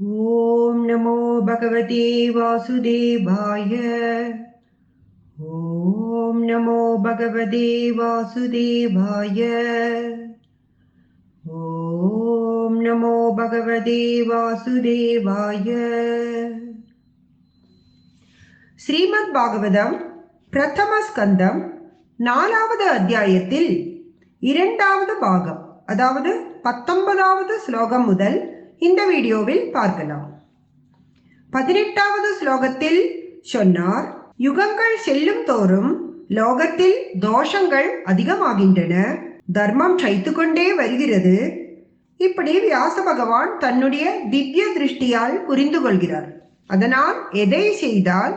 ॐ नमो भगवते वासुदेवाय ॐ नमो भगवते वासुदेवाय ॐ नमो भगवते वासुदेवाय ஸ்ரீமத் பாகவதம் பிரதம ஸ்கந்தம் நாலாவது அத்தியாயத்தில் இரண்டாவது பாகம் அதாவது பத்தொன்பதாவது ஸ்லோகம் முதல் இந்த வீடியோவில் பார்க்கலாம். பதினெட்டாவது ஸ்லோகத்தில் சொன்னார் யுகங்கள் செல்லும் தோறும் லோகத்தில் தோஷங்கள் அதிகமாகின்றன. தர்மம் ட்ரைத்து கொண்டே வருகிறது. இப்படி வியாச பகவான் தன்னுடைய திவ்ய திருஷ்டியால் புரிந்து கொள்கிறார். அதனால் எதை செய்தால்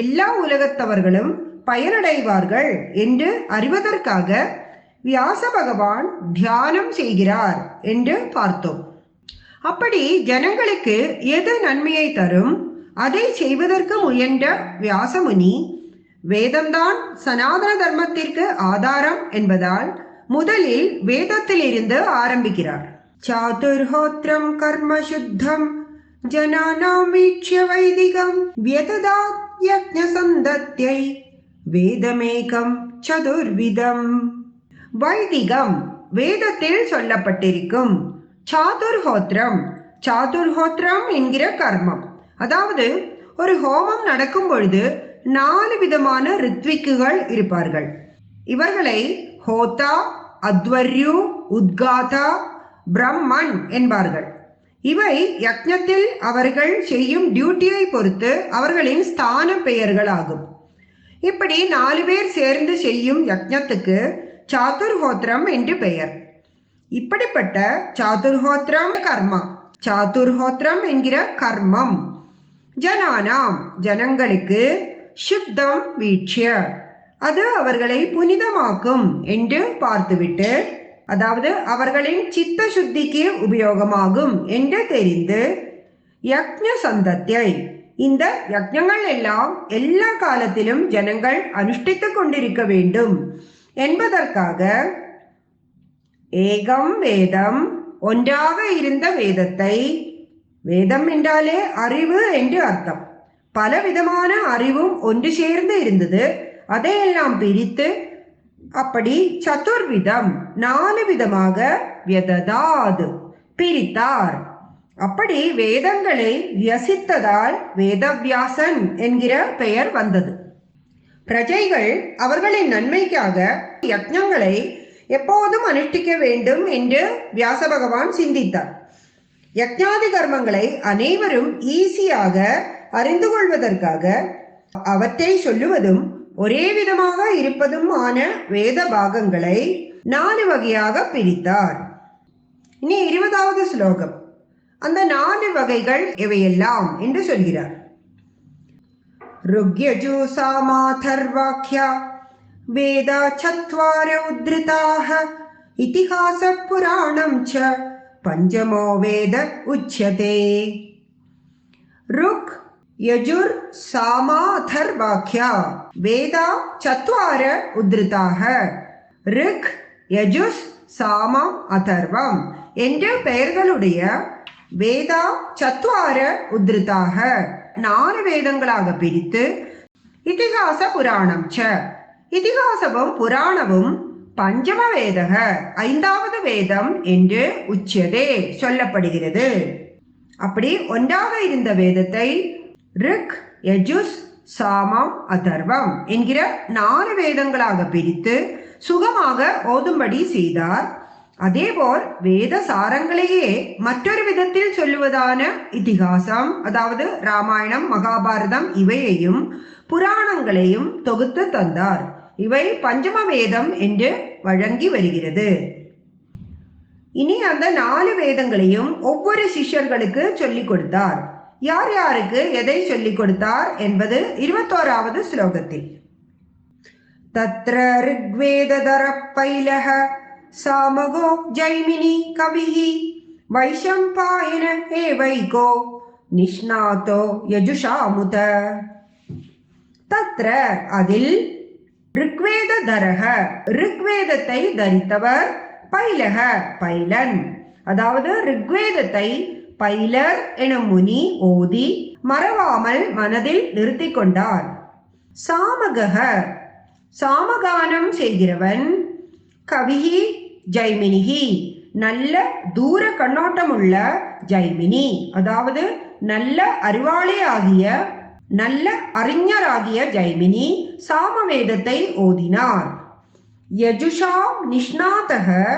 எல்லா உலகத்தவர்களும் பயனடைவார்கள் என்று அறிவதற்காக வியாச பகவான் தியானம் செய்கிறார் என்று பார்த்தோம். அப்படி ஜனங்களுக்கு எது நன்மையை தரும்? அதை செய்வதற்கு முயன்ற வியாசமுனி வேதம்தான் சனாதன தர்மத்திற்கு ஆதாரம் என்பதால் முதலில் வேதத்திலிருந்து ஆரம்பிக்கிறார். சாதுர்ஹோத்திரம் கர்ம சுத்தம் ஜனானாம் வைதிகம் வியததாத் யஜ்ஞசந்தத்யை வேதமேகம் சதுர்விதம். வைதிகம் வேதத்தில் சொல்லப்பட்டிருக்கும். சாதுர்ஹோத்திரம். சாதுர்ஹோத்திரம் என்கிற கர்மம். அதாவது ஒரு ஹோமம் நடக்கும் பொழுது நாலு விதமான ரித்விக்குகள் இருப்பார்கள். இவர்களை ஹோதா அத்வர்யு உத்காதா பிரம்மன் என்பார்கள். இவை யக்ஞத்தில் அவர்கள் செய்யும் டியூட்டியை பொறுத்து அவர்களின் ஸ்தான பெயர்கள் ஆகும் இப்படி நாலு பேர் சேர்ந்து செய்யும் யக்ஞத்துக்கு சாதுர்ஹோத்திரம் என்று பெயர். இப்படிப்பட்ட சாதுர்ஹோத்ரம் கர்மா. சாதுர்ஹோத்ரம் என்கிற கர்மம். ஜனானாம் ஜனங்களுக்கு சுத்தம் வீட்சிய அது அவர்களை புனிதமாக்கும் என்று பார்த்துவிட்டு அதாவது அவர்களின் சித்த சுத்திக்கு உபயோகமாகும் என்று தெரிந்து யக்ஞ சந்தத்தை இந்த யக்ஞங்கள் எல்லாம் எல்லா காலத்திலும் ஜனங்கள் அனுஷ்டித்துக் கொண்டிருக்க வேண்டும் என்பதற்காக ஏகம் வேதம் ஒன்றாக இருந்த வேதத்தை. வேதம் என்றாலே அறிவு என்று அர்த்தம். பலவிதமான அறிவும் ஒன்று சேர்ந்து இருந்தது. அதையெல்லாம் பிரித்து அப்படி சதுர்விதம் நாலு விதமாக வியததாது. பிரித்தார். அப்படி வேதங்களை வியசித்ததால் வேதவியாசன் என்கிற பெயர் வந்தது. பிரஜைகள் அவர்களின் நன்மைக்காக யக்ஞங்களை எப்போதும் அனுஷ்டிக்க வேண்டும் என்று வியாச பகவான் சிந்தித்தார். யக்ஞாதி கர்மங்களை அனைவரும் ஈஸியாக அறிந்து கொள்வதற்காக அவற்றை சொல்லுவதும் ஒரே விதமாக இருப்பதும் ஆன வேத பாகங்களை நாலு வகையாக பிரித்தார். இனி இருபதாவது ஸ்லோகம். அந்த நாலு வகைகள் எவையெல்லாம் என்று சொல்கிறார். ருக்யஜூசா சாமாதர்வாக்யா வேத சத்வார உத்ரிதாக இதிகாச புராணம் ச பஞ்சமோ வேத உச்சதே ருக் यजुर् सामाथर्वाख्या वेदा चत्वार उद्धृताः ரிக் யஜுஸ் சாமம் அதர்வம் என்ற பெயர்களுடைய வேதா சத்வார உத்ருதாக நாலு வேதங்களாக பிரித்து இதிகாச புராணம் ச இதிகாசமும் புராணமும் பஞ்சம வேதக ஐந்தாவது வேதம் என்று உச்சியதே சொல்லப்படுகிறது. அப்படி ஒன்றாக இருந்த வேதத்தை ரிக் யஜுஸ் சாமம் அதர்வம் என்கிற நாலு வேதங்களாக பிரித்து சுகமாக ஓதும்படி செய்தார். அதேபோல் வேத சாரங்களையே மற்றொரு விதத்தில் சொல்லுவதான இதிகாசம் அதாவது ராமாயணம் மகாபாரதம் இவையையும் புராணங்களையும் தொகுத்து தந்தார். இவை பஞ்சம வேதம் என்று வழங்கி வருகிறது. இனி அந்த நாலு வேதங்களையும் ஒவ்வொரு சிஷ்யர்களுக்கு சொல்லிக் கொடுத்தார். யார் யாருக்கு எதை சொல்லிக் கொடுத்தார் என்பது இருபத்தோராவது ஸ்லோகத்தில். தத்ர ரிக்வேதர பைலக சாமகோ ஜைமினி கவிஹி வைஷம்பாயன வைகோ நிஷ்ணாதோ யஜுஷாமுத. தத்ர அதில் ரிக்வேத தரக ரிக்வேதத்தை தரித்தவர் பைலக பைலன். அதாவது ரிக்வேதத்தை பைலர் எனும் முனி ஓதி மறவாமல் மனதில் நிறுத்தி கொண்டார். சாமகக சாமகானம் செய்கிறவன் கவிஹி ஜைமினிகி நல்ல தூர கண்ணோட்டமுள்ள ஜைமினி. அதாவது நல்ல அறிவாளியாகிய நல்ல அறிஞராகிய ஜைமினி சாமவேதத்தை ஓதினார். யஜுஷா நிஷ்ணாதக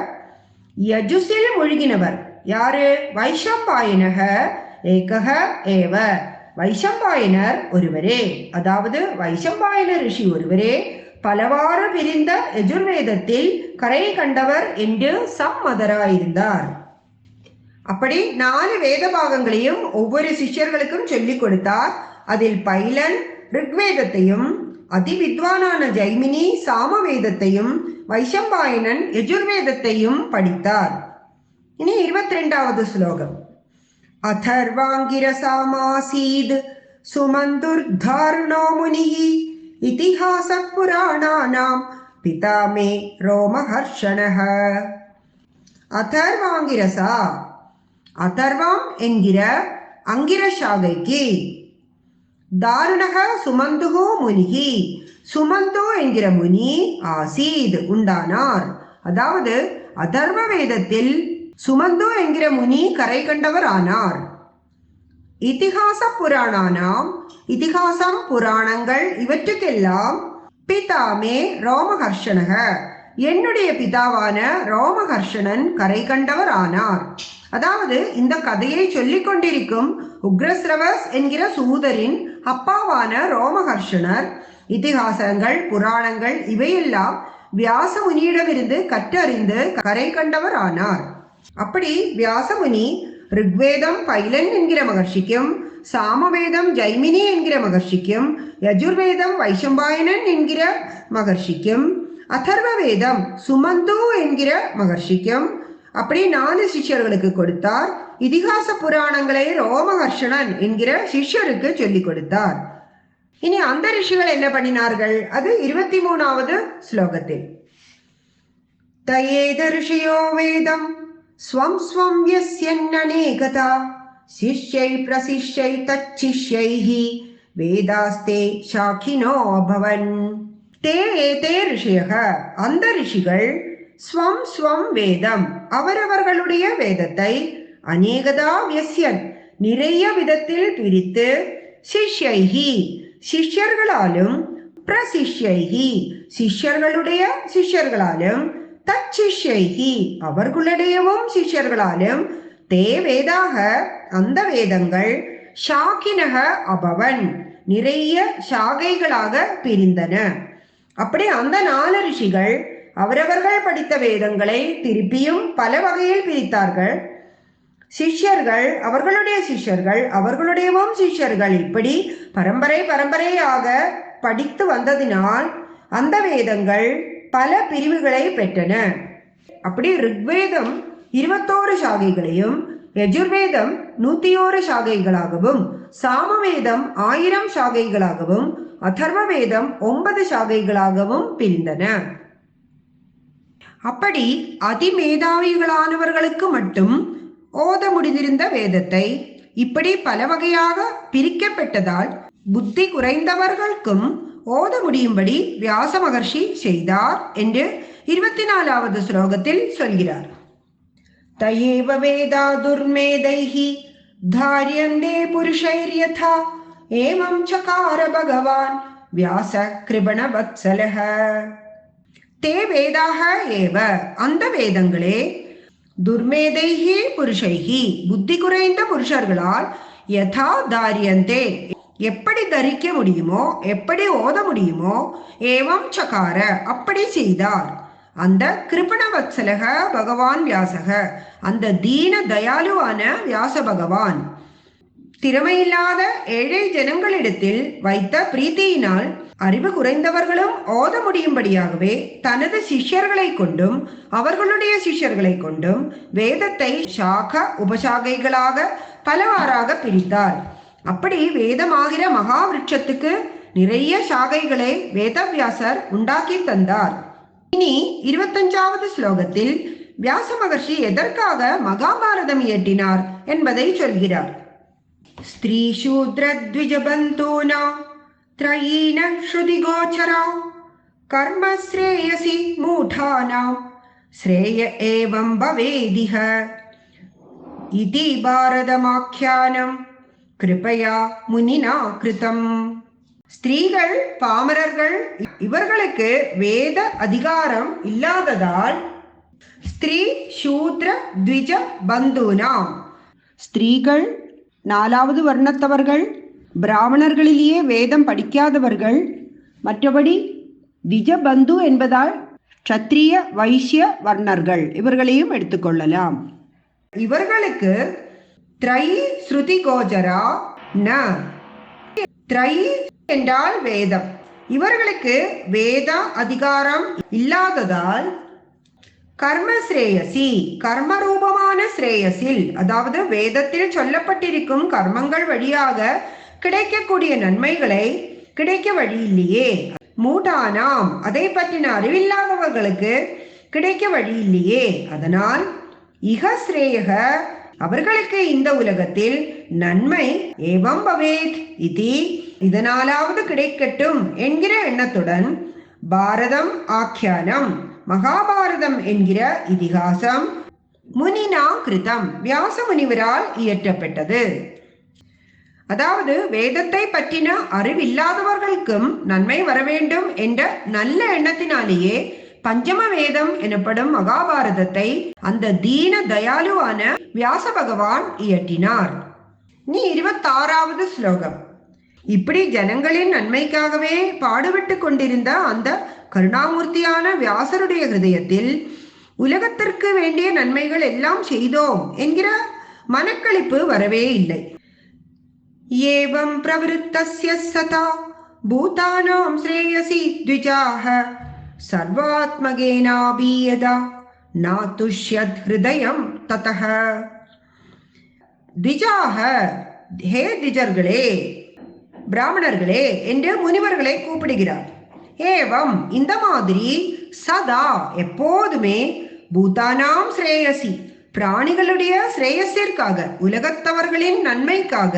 யஜுசில் மூழ்கினவர். யாரு? வைஷம்பாயனக. ஏகக ஏவ. வைஷம்பாயனர் ஒருவரே. அதாவது வைஷம்பாயன ரிஷி ஒருவரே. பலவாறு பிரிந்த எஜுர்வேதத்தில் கரை கண்டவர் என்று சம்மதராயிருந்தார். அப்படி நாலு வேத பாகங்களையும் ஒவ்வொரு சிஷ்யர்களுக்கும் சொல்லிக் கொடுத்தார். அதில் பைலன் ரிக்வேதத்தையும் அதிவித்வானான ஜைமினி சாமவேதத்தையும் வைஷம்பாயனன் யஜுர்வேதத்தையும் படித்தார். இனி இருபத்தி ரெண்டாவது ஸ்லோகம். அதர்வாங்கிரசாமாசீத் சுமந்துர்தாருணோ முனி இதிஹாச புராணானாம் பிதாமே ரோமஹர்ஷணஹ. அதர்வாங்கிரசா? அதர்வாம் என்கிற அங்கிரஷாகைக்கு தாருணக சுமந்துகோ முனிகி. சுமந்தோ என்கிற முனி ஆசீத் உண்டானார். அதாவது அதர்வ வேதத்தில் சுமந்தோ என்கிற முனி கரை கண்டவர் ஆனார் இதிகாச புராணானாம் இதிகாசம் புராணங்கள் இவற்றுக்கெல்லாம் பிதாமே ரோமஹர்ஷனக. என்னுடைய பிதாவான ரோமஹர்ஷனன் கரை கண்டவர் ஆனார் அதாவது இந்த கதையை சொல்லிக் கொண்டிருக்கும் உக்ரஸ்ரவஸ் என்கிற சூதரின் அப்பாவான ரோமஹர்ஷனர். இதிகாசங்கள் புராணங்கள் இவையெல்லாம் வியாச முனியிடமிருந்து கற்றறிந்து கரை கண்டவர் ஆனார் அப்படி வியாசமுனி ரிக்வேதம் பைலன் என்கிற மகர்ஷிக்கும் சாமவேதம் ஜைமினி என்கிற மகர்ஷிக்கும் யஜுர்வேதம் வைஷம்பாயனன் என்கிற மகர்ஷிக்கும் அதர்வ வேதம் சுமந்து என்கிற மகர்ஷிக்கும் அப்படி நாலு சிஷ்யர்களுக்கு கொடுத்தார். இதிகாச புராணங்களை ரோமஹர்ஷணன் என்கிற சிஷ்யருக்கு சொல்லிக் கொடுத்தார். இனி அந்த ரிஷிகள் என்ன பண்ணினார்கள்? அது இருபத்தி மூணாவது ஸ்லோகத்தில். தயேதர்ஷியோ வேதம் ஸ்வம் ஸ்வம் யஸ்யன்னேகதா சிஷ்யை பிரசிஷ்யை தச்சிஷ்யைஹி வேதாஸ்தே சாக்கினோ அபவன். தே ஏதே ரிஷியக. அந்த ரிஷிகள் ஸ்வம் ஸ்வம் வேதம். அவரவர்களுடைய வேதத்தை அநேகதா வியசியன் நிறைய விதத்தில் பிரித்து சிஷ்யைஹி சிஷ்யர்களாலும் பிரசிஷ்யைஹி சிஷ்யர்களுடைய சிஷ்யர்களாலும் தச்சிஷ்யைஹி அவர்களுடையவும் சிஷ்யர்களாலும் தே வேதாக அந்த வேதங்கள் ஷாக்கினக அபவன் நிறைய ஷாகைகளாக பிரிந்தன. அப்படி அந்த நாலு ரிஷிகள் அவரவர்கள் படித்த வேதங்களை திருப்பியும் பல வகையில் பிரித்தார்கள். சிஷ்யர்கள் அவர்களுடைய சிஷ்யர்கள் அவர்களுடையவும் சிஷ்யர்கள் இப்படி பரம்பரை பரம்பரையாக படித்து வந்ததினால் அந்த வேதங்கள் பல பிரிவுகளை பெற்றன. அப்படி ரிக்வேதம் இருபத்தோரு சாகைகளையும் யஜுர்வேதம் நூத்தி ஓரு சாகைகளாகவும் சாமவேதம் ஆயிரம் சாகைகளாகவும் அதர்வ வேதம் ஒன்பது சாகைகளாகவும் பிரிந்தன. அப்படி அதிமேதாவிகளானவர்களுக்கு மட்டும் ஓத முடிந்திருந்த வேதத்தை இப்படி பல வகையாக பிரிக்கப்பட்டதால் புத்தி குறைந்தவர்களுக்கும் ஓத முடியும்படி வியாச மகர்ஷி செய்தார் என்று இருபத்தி நாலாவது ஸ்லோகத்தில் சொல்கிறார். தயேவ வேதா துர்மேதைஹி தாரியந்தே புருஷைர்யதா ஏமம் சகார பகவான் வியாச கிருபண வத்சலக தே வேதாக ஏவ. அந்த வேதங்களே துர்மேதைஹி புருஷைஹி புத்தி குறைந்த புருஷர்களால் யதா தாரியந்தே. எப்படி தரிக்க முடியுமோ எப்படி ஓத முடியுமோ ஏவம் சகார அப்படி செய்தார். அந்த கிருபணவத்சலக பகவான் வியாசக அந்த தீன தயாலுவான வியாச பகவான். திறமையில்லாத ஏழை ஜனங்களிடத்தில் வைத்த பிரீத்தியினால் அறிவு குறைந்தவர்களும் ஓத முடியும்படியாகவே தனது சிஷ்யர்களை கொண்டும் அவர்களுடைய சிஷ்யர்களை கொண்டும் வேதத்தை சாக உபசாகைகளாக பலவாறாக பிரித்தார். அப்படி வேதமாகிற மகாவிருட்சத்துக்கு நிறைய சாகைகளை வேதவியாசர் உண்டாக்கி தந்தார். இனி இருபத்தஞ்சாவது ஸ்லோகத்தில் வியாச மகர்ஷி எதற்காக மகாபாரதம் இயற்றினார் என்பதை சொல்கிறார். ஸ்திரீ சூத்ர த்விஜபந்தூனா त्रयीन श्रुतिगोचरा कर्मश्रेयसि मूढानां श्रेय एवं भवेदिह इति பாரதமாக்கியானம் கிருபையா முனினா கிருதம் ஸ்திரீகள் பாமரர்கள் இவர்களுக்கு வேத அதிகாரம் இல்லாததால் ஸ்திரீ சூத்ர த்விஜ பந்துனாம் ஸ்திரீகள் நாலாவது வர்ணத்தவர்கள் பிராமணர்களிலேயே வேதம் படிக்காதவர்கள் மற்றபடி விஜபந்து என்பதால் க்ஷத்ரிய வைசிய வர்ணர்கள் இவர்களையும் எடுத்துக்கொள்ளலாம் இவர்களுக்கு த்ரை ஸ்ருதி கோஜரா ந. த்ரை என்றால் வேதம். இவர்களுக்கு வேத அதிகாரம் இல்லாததால் கர்ம ஸ்ரேயசி கர்மரூபமான ஸ்ரேயசில் அதாவது வேதத்தில் சொல்லப்பட்டிருக்கும் கர்மங்கள் வழியாக கிடைக்கக்கூடிய நன்மைகளை கிடைக்க வழி இல்லையே. மூடானாம் அதை பற்றின அறிவில்லாதவர்களுக்கு கிடைக்க வழி இல்லையே. அதனால் இக ஸ்ரேயக அவர்களுக்கு இந்த உலகத்தில் நன்மை ஏவம் பவேத் இதி. இதனாலாவது கிடைக்கட்டும் என்கிற எண்ணத்துடன் பாரதம் ஆக்கியானம் மகாபாரதம் என்கிற இதிகாசம் முனினா கிருதம் வியாச முனிவரால் இயற்றப்பட்டது. அதாவது வேதத்தை பற்றின அறிவில்லாதவர்களுக்கும் நன்மை வர வேண்டும் என்ற நல்ல எண்ணத்தினாலேயே பஞ்சம வேதம் எனப்படும் மகாபாரதத்தை அந்த தீன தயாலுவான வியாச பகவான் இயற்றினார். நீ இருபத்தாறாவது ஸ்லோகம். இப்படி ஜனங்களின் நன்மைக்காகவே பாடுபட்டு கொண்டிருந்த அந்த கருணாமூர்த்தியான வியாசருடைய ஹிருதயத்தில் உலகத்திற்கு வேண்டிய நன்மைகள் எல்லாம் செய்தோம் என்கிற மனக்களிப்பு வரவே இல்லை. एवं प्रवृत्तस्य सता भूतानां श्रेयसि द्विजाः सर्वात्मगेनापि यदा नातुष्यत् हृदयं ततः திஜாக ஹே திஜர்களே பிராமணர்களே என்று முனிவர்களை கூப்பிடுகிறார் ஏவம் இந்த மாதிரி சதா எப்போதுமே பூதானாம் ஸ்ரேயசி பிராணிகளுடைய ஸ்ரேயஸிற்காக உலகத்தவர்களின் நன்மைக்காக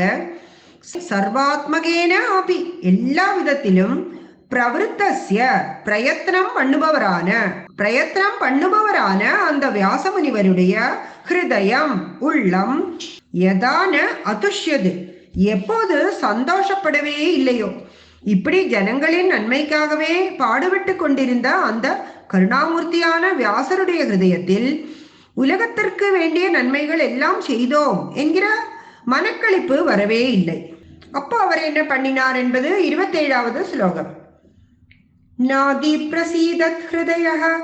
சர்வாத்மகேன அபி எல்லா விதத்திலும் பிரவருத்தசிய பிரயத்னம் பண்ணுபவரான பிரயத்னம் பண்ணுபவரான அந்த வியாசமுனிவருடைய ஹிருதயம் உள்ளம் எதான அதுஷ்யது. எப்போது சந்தோஷப்படவே இல்லையோ. இப்படி ஜனங்களின் நன்மைக்காகவே பாடுபட்டு கொண்டிருந்த அந்த கருணாமூர்த்தியான வியாசருடைய ஹிருதயத்தில் உலகத்திற்கு வேண்டிய நன்மைகள் எல்லாம் செய்தோம் என்கிற மனக்களிப்பு வரவே இல்லை. அப்போ அவர் என்ன பண்ணினார் என்பது இருபத்தேழாவது ஸ்லோகம். நாதி பிரசீதத் ஹிருதய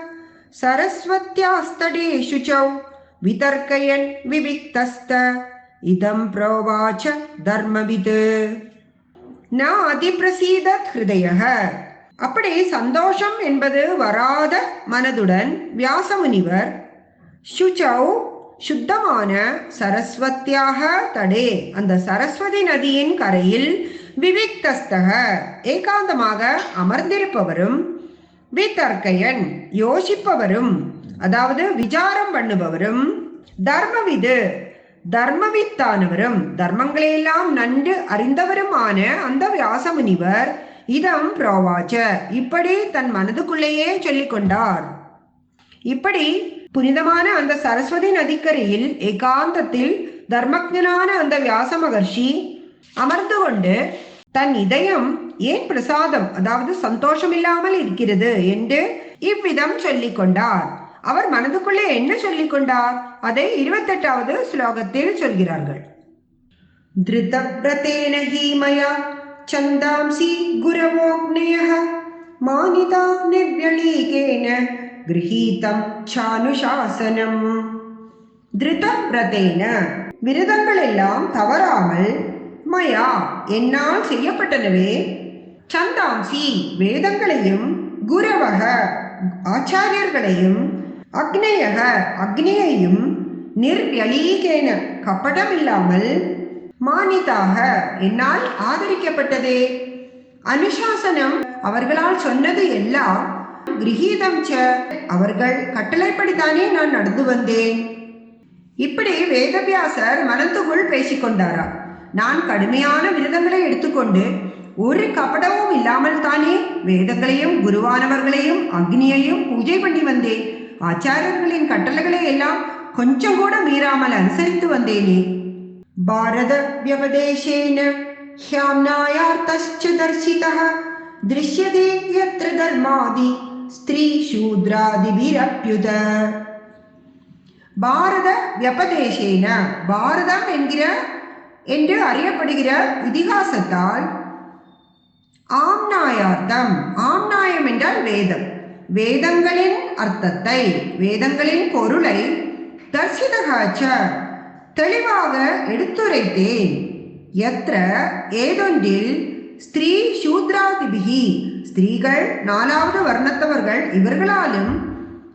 சரஸ்வத்யாஸ்தடே சௌ விதர்க்கயன் விவிக்தஸ்த. இதம் புரோவாச்ச தர்மவிது. ந அதிப்பிரசீதத் ஹிருதய அப்படி சந்தோஷம் என்பது வராத மனதுடன் வியாசமுனிவர் சுச்சௌ சுத்தமான சரஸ்வத்தியாக தடே. அந்த சரஸ்வதி நதியின் கரையில் விவிக்தஸ்தக ஏகாந்தமாக அமர்ந்திருப்பவரும் விதர்க்கையன் யோசிப்பவரும் அதாவது விசாரம் பண்ணுபவரும் தர்மவிது தர்மவித்தானவரும் தர்மங்களையெல்லாம் நன்கு அறிந்தவருமான அந்த வியாசமுனிவர் இதம் புரோவாச்ச. இப்படி தன் மனதுக்குள்ளேயே சொல்லிக்கொண்டார். இப்படி புனிதமான அந்த சரஸ்வதி நதிக்கரையில் ஏகாந்தத்தில் தர்மஜனான அந்த வியாச மகர்ஷி அமர்ந்து கொண்டு தன் இதயம் ஏன் பிரசாதம் அதாவது சந்தோஷம் இல்லாமல் இருக்கிறது என்று இவ்விதம் சொல்லிக் கொண்டார். அவர் மனதுக்குள்ளே என்ன சொல்லிக் கொண்டார்? அதை இருபத்தெட்டாவது ஸ்லோகத்தில் சொல்கிறார்கள். திருதப்ரதேன ஹீமயா சந்தாம்சி குரவோக்னயः மானிதா நிர்வலீகேன கிரகீதம் சானுஷாசனம் திருதப்ரதேன விரதங்கள் எல்லாம் தவறாமல் மயா என்னால் செய்யப்பட்டனவே? சந்தாம்சி வேதங்களையும் குரவக ஆச்சாரியர்களையும் அக்னேயக அக்னியையும் நிர்வலீகேன கப்படமில்லாமல் மானிதாக என்னால் ஆதரிக்கப்பட்டதே? அனுசாசனம் அவர்களால் சொன்னது எல்லாம் கிரகீதம் ச அவர்கள் கட்டளைப்படித்தானே நான் நடந்து வந்தேன் இப்படி வேதவியாசர் மனத்துக்குள் பேசிக்கொண்டாராம் நான் கடுமையான விரதங்களை எடுத்துக்கொண்டு ஒரு கபடமும் இல்லாமல் தானே வேதங்களையும் குருவானவர்களையும் அக்னியையும் பூஜை பண்ணி வந்தேன் ஆச்சாரியர்களின் கட்டளைகளை எல்லாம் கொஞ்சம் கூட மீறாமல் அனுசரித்து வந்தேனே பாரத வியபதேசேன ह्याम्नायार्तश्च दर्शितः दृश्यते यत्र धर्मादि ஸ்திரீசூத்ராதிபிரப்யுத பாரத வியபதேசேன பாரதம் என்கிற என்று அறியப்படுகிற இதிகாசத்தால் ஆம்நாயார்த்தம் ஆம்நாயம் என்றால் வேதம்। வேதங்களின் அர்த்தத்தை வேதங்களின் பொருளை தர்சிதகாச்ச தெளிவாக எடுத்துரைத்தேன். எத்திர ஏதொன்றில் ஸ்திரீ சூத்ராதிபிகி ஸ்திரீகள் நாலாவது வர்ணத்தவர்கள் இவர்களாலும்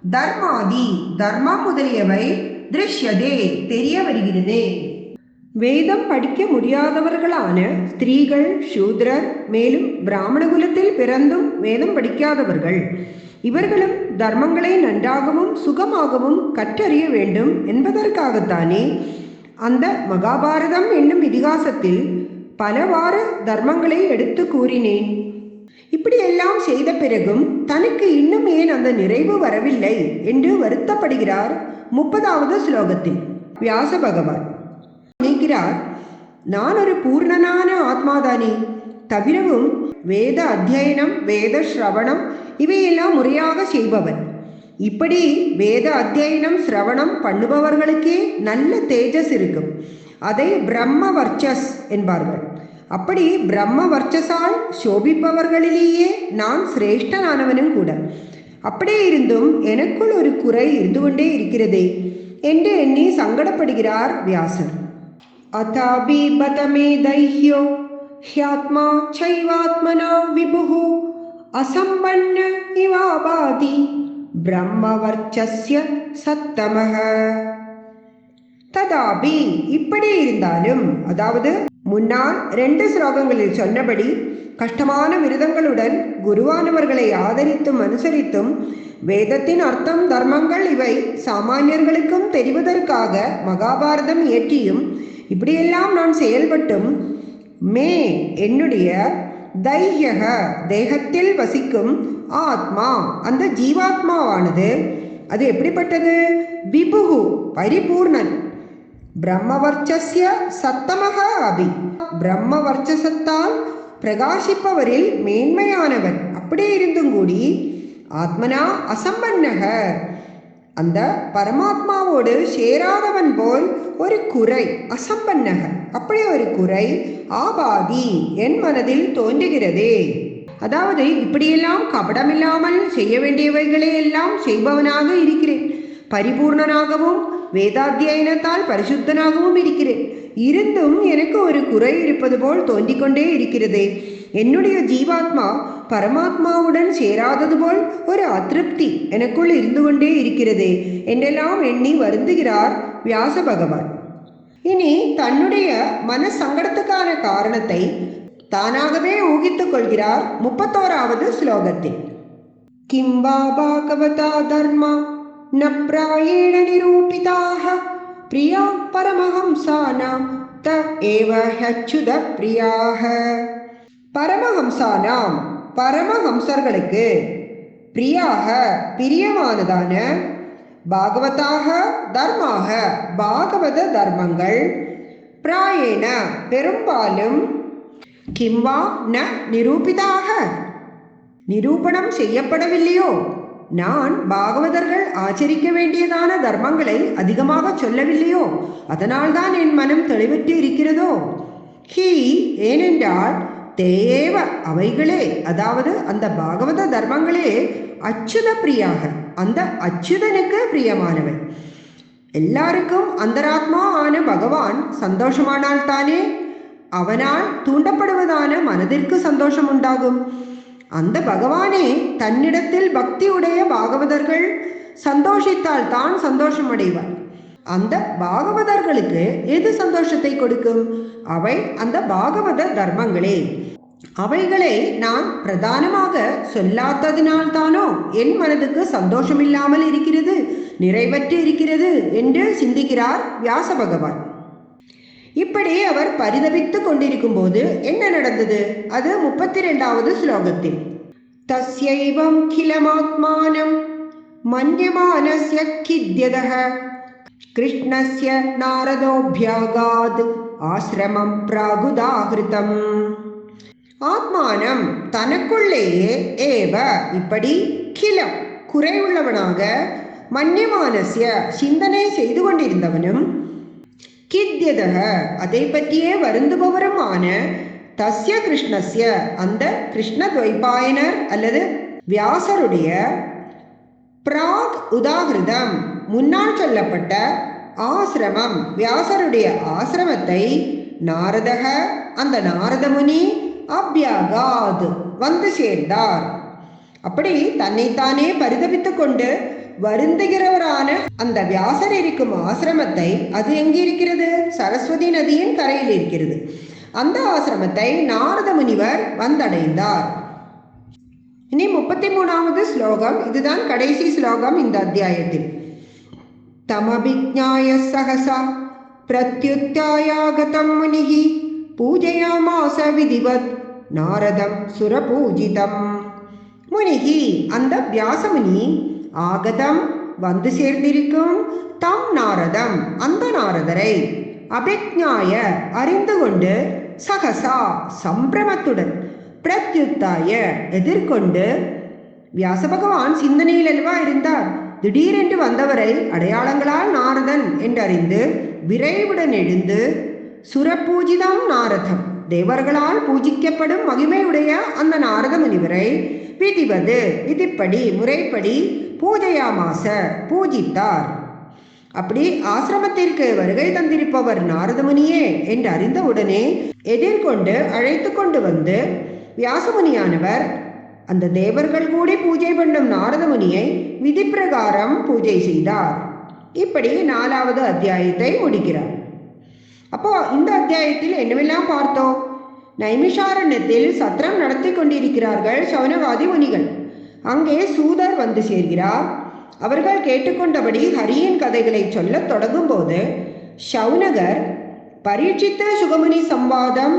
தர்மாதி தர்மம் முதலியவை திருஷ்யதே தெரிய வருகிறது. வேதம் படிக்க முடியாதவர்களான ஸ்திரீகள் சூத்ரர் மேலும் பிராமண குலத்தில் பிறந்தும் வேதம் படிக்காதவர்கள். இவர்களும் தர்மங்களை நன்றாகவும் சுகமாகவும் கற்றறிய வேண்டும் என்பதற்காகத்தானே அந்த மகாபாரதம் என்னும் இதிகாசத்தில் பலவாறு தர்மங்களை எடுத்து கூறினேன். இப்படியெல்லாம் செய்த பிறகும் தனக்கு இன்னும் ஏன் அந்த நிறைவு வரவில்லை என்று வருத்தப்படுகிறார் முப்பதாவது ஸ்லோகத்தில். வியாச பகவான் நினைக்கிறார் நான் ஒரு பூர்ணனான ஆத்மாதானே. தவிரவும் வேத அத்தியனம் வேத ஸ்ரவணம் இவையெல்லாம் முறையாக செய்பவன். இப்படி வேத அத்தியனம் சிரவணம் பண்ணுபவர்களுக்கே நல்ல தேஜஸ் இருக்கும். அதை பிரம்ம வர்ச்சஸ் என்பார்கள். அப்படி பிரம்ம வர்ச்சசால் சோபிப்பவர்களிலேயே நான் சிரேஷ்டனானவனும் கூட. அப்படியே இருந்தும் எனக்குள் ஒரு குறை இருந்து கொண்டே இருக்கிறதே என்று எண்ணி சங்கடப்படுகிறார் வியாசர். அதாபி பதமே தைஹ்யோ ஹியாத்மா சைவாத்மனா விபுகு அசம்பன்ன இவாபாதி பிரம்மவர்ச்சஸ்ய சத்தமக ததாபி இப்படி இருந்தாலும் அதாவது முன்னால் ரெண்டு ஸ்லோகங்களில் சொன்னபடி கஷ்டமான விரதங்களுடன் குருவானவர்களை ஆதரித்தும் அனுசரித்தும் வேதத்தின் அர்த்தம் தர்மங்கள் இவை சாமானியர்களுக்கும் தெரிவதற்காக மகாபாரதம் இயற்றியும் இப்படியெல்லாம் நான் செயல்பட்டும். மே என்னுடைய தையக தேகத்தில் வசிக்கும் ஆத்மா அந்த ஜீவாத்மாவானது. அது எப்படிப்பட்டது? விபுகு பரிபூர்ணன். பிரம்மவர்ச்சஸ்ய சத்தமக அபி. பிரம்மவர்ச்சசத்தால் பிரகாசிப்பவரில் மேன்மையானவன் அப்படியே இருந்தும் கூடி ஆத்மனா அசம்பன்னக. அந்த பரமாத்மாவோடு சேராதவன் போல் ஒரு குறை அசம்பன்னக. அப்படி ஒரு குறை ஆபாதி என் மனதில் தோன்றுகிறதே. அதாவது இப்படியெல்லாம் கபடமில்லாமல் செய்ய வேண்டியவைகளை எல்லாம் செய்பவனாக இருக்கிறேன். பரிபூர்ணனாகவும் வேதாத்தியனத்தால் பரிசுத்தனாகவும் இருக்கிறேன். இருந்தும் எனக்கு ஒரு குறை இருப்பது போல் தோன்றிக்கொண்டே இருக்கிறதே. என்னுடைய ஜீவாத்மா பரமாத்மாவுடன் சேராதது போல் ஒரு அதிருப்தி எனக்குள் இருந்து கொண்டே இருக்கிறதே. என்றெல்லாம் எண்ணி வருந்துகிறார் வியாச பகவான். இனி தன்னுடைய மன சங்கடத்துக்கான காரணத்தை தானாகவே ஊகித்துக் கொள்கிறார் முப்பத்தோராவது ஸ்லோகத்தில். கிம் வா பாகவதா தர்மா? ந प्रायेण निरूपिताः। பிரியா பரமஹம்சானாம் த ஏவ ஹச்சுத பரமஹம்சானாம் பரமஹம்சர்களுக்கு பிரியாக பிரியமானதான பாகவதாக தர்மாக பாகவத தர்மங்கள் பிராயேண பெரும்பாலும் கிம்வா ந நிரூபிதாக. நிரூபணம் செய்யப்படவில்லையோ? நான் பாகவதர்கள் ஆச்சரிக்க வேண்டியதான தர்மங்களை அதிகமாக சொல்லவில்லையோ அதனால்தான் என் மனம் தெளிவற்று இருக்கிறதோ ஹி ஏனென்றால் தேவ அவைகளே அதாவது அந்த பாகவத தர்மங்களே அச்சுத பிரியாக அந்த அச்சுதனுக்கு பிரியமானவன் எல்லாருக்கும் அந்தராத்மா ஆன பகவான் சந்தோஷமானால் தானே அவனால் தூண்டப்படுவதான மனதிற்கு சந்தோஷம் உண்டாகும் அந்த பகவானே தன்னிடத்தில் பக்தியுடைய பாகவதர்கள் சந்தோஷித்தால் தான் சந்தோஷம் அடைவார் அந்த பாகவதர்களுக்கு எது சந்தோஷத்தை கொடுக்கும்? அவை அந்த பாகவத தர்மங்களே. அவைகளை நான் பிரதானமாக சொல்லாததினால்தானோ என் மனதுக்கு சந்தோஷமில்லாமல் இருக்கிறது நிறைவற்று இருக்கிறது என்று சிந்திக்கிறார் வியாச பகவான். இப்படி அவர் பரிதபித்துக் கொண்டிருக்கும் போது என்ன நடந்தது? அது முப்பத்தி ரெண்டாவது ஸ்லோகத்தில். தஸ்யைவம் கிலமாத்மானம் மன்யமானஸ்ய கித்யதக கிருஷ்ணஸ்ய நாரதோபியாகாத் ஆசிரமம் பிராகுதாகிருதம் ஆத்மானம் தனக்குள்ளேயே ஏவ இப்படி கிலம் குறைவுள்ளவனாக மன்யமானசிய சிந்தனை செய்து கொண்டிருந்தவனும் கித்யதக அதை பற்றியே வருந்துபவருமான தஸ்ய கிருஷ்ணஸ்ய. அந்த கிருஷ்ண துவைபாயனர் அல்லது வியாசருடைய பிராக் உதாகிருதம். முன்னால் சொல்லப்பட்ட ஆசிரமம். வியாசருடைய ஆசிரமத்தை நாரதக அந்த நாரத முனி வந்து சேர்ந்தார். அப்படி தன்னைத்தானே பரிதபித்துக் கொண்டு வருந்துகிறவரான அந்த வியாசர் இருக்கும் ஆசிரமத்தை அது எங்கே இருக்கிறது சரஸ்வதி நதியின் கரையில் இருக்கிறது. அந்த ஆசிரமத்தை நாரத முனிவர் வந்தடைந்தார். இனி முப்பத்தி மூணாவது ஸ்லோகம். இதுதான் கடைசி ஸ்லோகம் இந்த அத்தியாயத்தில். தமபிஜாய சகசா பிரத்யுத்தாயாகதம் முனிகி பூஜையாமாச விதிவத் நாரதம் சுரபூஜிதம். முனிகி அந்த வியாசமுனி ஆகதம் வந்து சேர்ந்திருக்கும் தம் நாரதம் அந்த நாரதரை. அபிஜாய அறிந்து கொண்டு சகசா சம்பிரமத்துடன் பிரத்யுத்தாய எதிர்கொண்டு வியாச பகவான் சிந்தனையில் அல்லவா இருந்தார். திடீரென்று வந்தவரை அடையாளங்களால் நாரதன் என்றறிந்து விரைவுடன் எழுந்து சுரபூஜிதம் நாரதம். தேவர்களால் பூஜிக்கப்படும் மகிமையுடைய அந்த நாரத முனிவரை விதிவது விதிப்படி முறைப்படி பூஜையாமாச பூஜித்தார். அப்படி ஆசிரமத்திற்கு வருகை தந்திருப்பவர் நாரதமுனியே என்று அறிந்தவுடனே எதிர்கொண்டு அழைத்து கொண்டு வந்து வியாசமுனியானவர் அந்த தேவர்கள் கூடி பூஜை பண்ணும் நாரதமுனியை விதிப்பிரகாரம் பூஜை செய்தார். இப்படி நாலாவது அத்தியாயத்தை முடிக்கிறார். அப்போ இந்த அத்தியாயத்தில் என்னவெல்லாம் பார்த்தோம்? நைமிஷாரண்யத்தில் சத்திரம் நடத்தி கொண்டிருக்கிறார்கள் சவுனவாதி முனிகள். அங்கே சூதர் வந்து சேர்கிறார். அவர்கள் கேட்டுக்கொண்டபடி ஹரியின் கதைகளை சொல்லத் தொடங்கும்போது ஷவுனகர் பரீட்சித்த சுகமுனி சம்வாதம்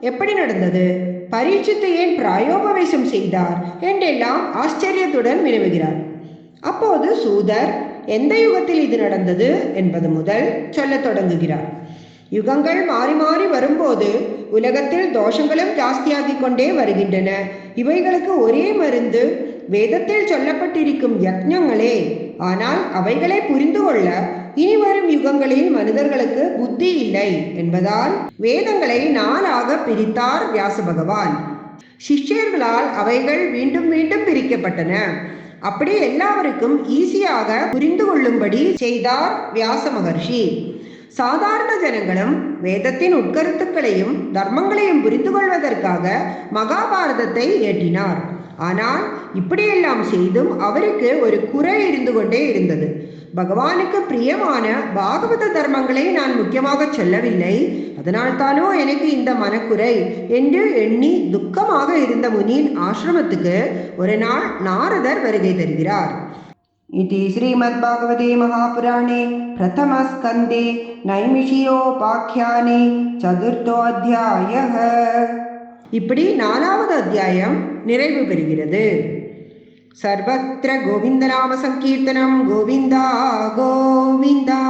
எப்படி நடந்தது? பரீட்சித்து ஏன் பிராயோபவேசம் செய்தார்? என்றெல்லாம் ஆச்சரியத்துடன் வினவுகிறார். அப்போது சூதர் எந்த யுகத்தில் இது நடந்தது? என்பது முதல் சொல்லத் தொடங்குகிறார். யுகங்கள் மாறி மாறி வரும்போது உலகத்தில் தோஷங்களும் ஜாஸ்தியாகிக் கொண்டே வருகின்றன. இவைகளுக்கு ஒரே மருந்து வேதத்தில் சொல்லப்பட்டிருக்கும் யக்ஞங்களே ஆனால் அவைகளை புரிந்து கொள்ள இனி வரும் யுகங்களில் மனிதர்களுக்கு புத்தி இல்லை என்பதால் வேதங்களை நாளாக பிரித்தார் வியாச பகவான் சிஷ்யர்களால் அவைகள் மீண்டும் மீண்டும் பிரிக்கப்பட்டன. அப்படி எல்லாருக்கும் ஈஸியாக புரிந்து கொள்ளும்படி செய்தார் வியாச மகர்ஷி சாதாரண ஜனங்களும் வேதத்தின் உட்கருத்துக்களையும் தர்மங்களையும் புரிந்து கொள்வதற்காக மகாபாரதத்தை ஏற்றினார். ஆனால் இப்படியெல்லாம் செய்தும் அவருக்கு ஒரு குறை இருந்து கொண்டே இருந்தது பகவானுக்கு பிரியமான பாகவத தர்மங்களை நான் முக்கியமாக சொல்லவில்லை அதனால்தானோ எனக்கு இந்த மனக்குறை என்று எண்ணி துக்கமாக இருந்த முனியின் ஆசிரமத்துக்கு ஒரு நாள் நாரதர் வருகை தருகிறார் इति श्रीमद्भागवते महापुराणे प्रथमस्कन्धे नैमिषीयोपाख्याने चतुर्थोऽध्यायः இப்படி நாலாவது அத்தியாயம் நிறைவு பெறுகிறது. சர்வத்திர கோவிந்தநாம சங்கீர்த்தனம் கோவிந்தா கோவிந்தா.